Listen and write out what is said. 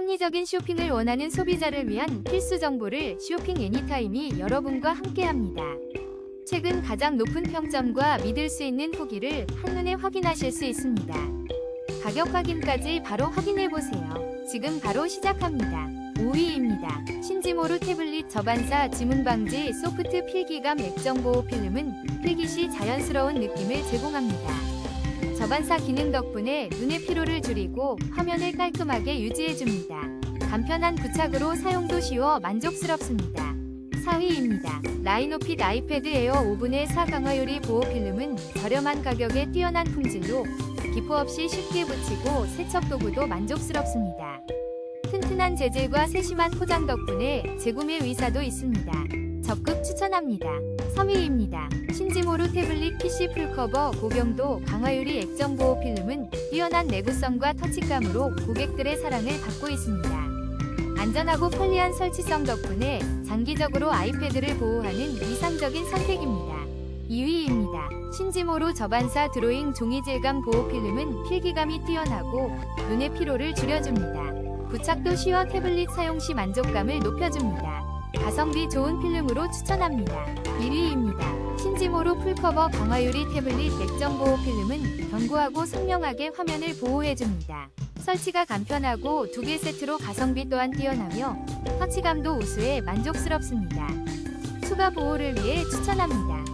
합리적인 쇼핑을 원하는 소비자를 위한 필수 정보를 쇼핑 애니타임이 여러분과 함께합니다. 최근 가장 높은 평점과 믿을 수 있는 후기를 한눈에 확인하실 수 있습니다. 가격 확인까지 바로 확인해보세요. 지금 바로 시작합니다. 5위입니다. 신지모루 태블릿 저반사 지문 방지 소프트 필기감 액정 보호 필름은 필기 시 자연스러운 느낌을 제공합니다. 저반사 기능 덕분에 눈의 피로를 줄이고 화면을 깔끔하게 유지해줍니다. 간편한 부착으로 사용도 쉬워 만족스럽습니다. 4위입니다. 라이노핏 아이패드 에어 5분의 4 강화유리 보호 필름은 저렴한 가격에 뛰어난 품질로 기포 없이 쉽게 붙이고 세척 도구도 만족스럽습니다. 튼튼한 재질과 세심한 포장 덕분에 재구매 의사도 있습니다. 적극 추천합니다. 3위입니다. 신지모루 태블릿 PC 풀커버 고경도 강화유리 액정 보호 필름은 뛰어난 내구성과 터치감으로 고객들의 사랑을 받고 있습니다. 안전하고 편리한 설치성 덕분에 장기적으로 아이패드를 보호하는 이상적인 선택입니다. 2위입니다. 신지모로 저반사 드로잉 종이 질감 보호 필름은 필기감이 뛰어나고 눈의 피로를 줄여줍니다. 부착도 쉬워 태블릿 사용 시 만족감을 높여줍니다. 가성비 좋은 필름으로 추천합니다. 1위입니다. 신지모로 풀커버 강화유리 태블릿 액정 보호 필름은 견고하고 선명하게 화면을 보호해줍니다. 설치가 간편하고 두 개 세트로 가성비 또한 뛰어나며 터치감도 우수해 만족스럽습니다. 추가 보호를 위해 추천합니다.